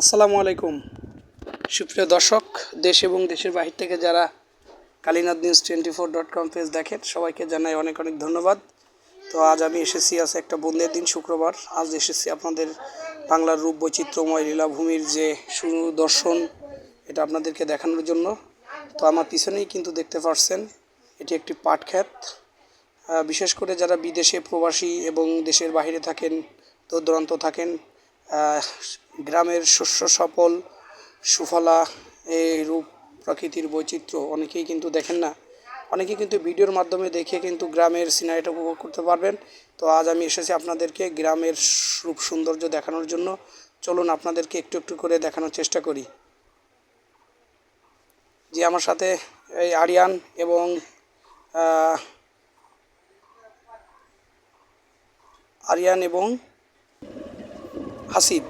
আসসালামু আলাইকুম। সুপ্রিয় দর্শক, দেশ এবং দেশের বাহির থেকে যারা Kalinath news twenty four dot com page দেখেন, সবাইকে জানাই অনেক অনেক ধন্যবাদ। তো আজ আমি এসেছি আছে একটা বন্ধের দিন, শুক্রবার। আজ এসেছি আপনাদের বাংলার রূপ বৈচিত্র্যময় লীলাভূমির যে সুদর্শন, এটা আপনাদেরকে দেখানোর জন্য। তো আমার পিছনেই কিন্তু দেখতে পাচ্ছেন এটি একটি পাট ক্ষেত বিশেষ করে যারা বিদেশে প্রবাসী এবং দেশের বাইরে থাকেন দূর দূরান্ত থাকেন গ্রামের শস্য সফল, সুফলা, এই রূপ প্রকৃতির বৈচিত্র্য অনেকেই কিন্তু দেখেন না। অনেকে কিন্তু ভিডিওর মাধ্যমে দেখে কিন্তু গ্রামের সিনারিটা উপভোগ করতে পারবেন। তো আজ আমি এসেছি আপনাদেরকে গ্রামের রূপ সৌন্দর্য দেখানোর জন্য। চলুন আপনাদেরকে একটু একটু করে দেখানোর চেষ্টা করি। যে আমার সাথে এই আরিয়ান এবং আরিয়ান এবং হাসিব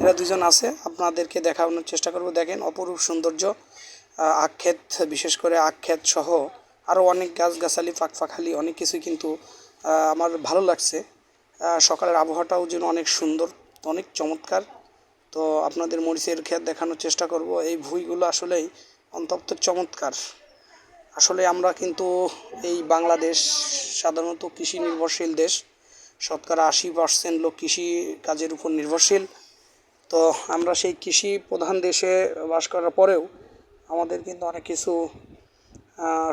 এরা দুজন আছে, আপনাদেরকে দেখানোর চেষ্টা করব। দেখেন, অপরূপ সৌন্দর্য আক্ষেত, বিশেষ করে আক্ষেত সহ আরও অনেক গাছগাছালি ফাঁকফাখালি অনেক কিছুই কিন্তু আমার ভালো লাগছে। সকালের আবহাওয়াটাও যেন অনেক সুন্দর, অনেক চমৎকার। তো আপনাদের মরিচের ক্ষেত দেখানোর চেষ্টা করব। এই ভুঁইগুলো আসলেই অন্তত চমৎকার। আসলে আমরা কিন্তু এই বাংলাদেশ সাধারণত কৃষি নির্ভরশীল দেশ। শতকরা আশি পার্সেন্ট লোক কৃষি কাজের উপর নির্ভরশীল। তো আমরা সেই কৃষি প্রধান দেশে বাস করার পরেও আমাদের কিন্তু অনেক কিছু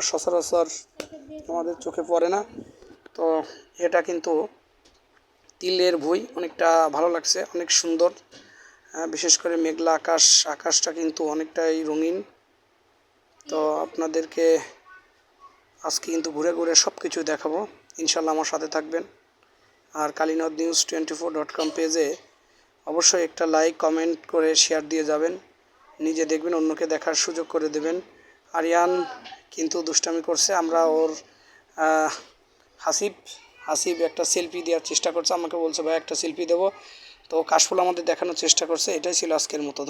সচরাচর আমাদের চোখে পড়ে না। তো এটা কিন্তু তিলের ভুঁই অনেকটা ভালো লাগছে, অনেক সুন্দর। বিশেষ করে মেঘলা আকাশ, আকাশটা কিন্তু অনেকটাই রঙিন। তো আপনাদেরকে আজকে কিন্তু ঘুরে ঘুরে সব কিছু দেখাবো। ইনশাল্লাহ আমার সাথে থাকবেন। আর Kalinath news twenty four dot com পেজে অবশ্যই একটা লাইক কমেন্ট করে শেয়ার দিয়ে যাবেন। নিজে দেখবেন অন্যকে দেখার সুযোগ করে দেবেন। আরিয়ান কিন্তু দুষ্টামি করছে। আমরা ওর আহ, হাসিব হাসিব একটা সেলফি দেওয়ার চেষ্টা করছে। আমাকে বলছে ভাই একটা সেলফি দেবো। তো কাশফুল আমাদের দেখানোর চেষ্টা করছে। এটাই ছিল আজকের মতো।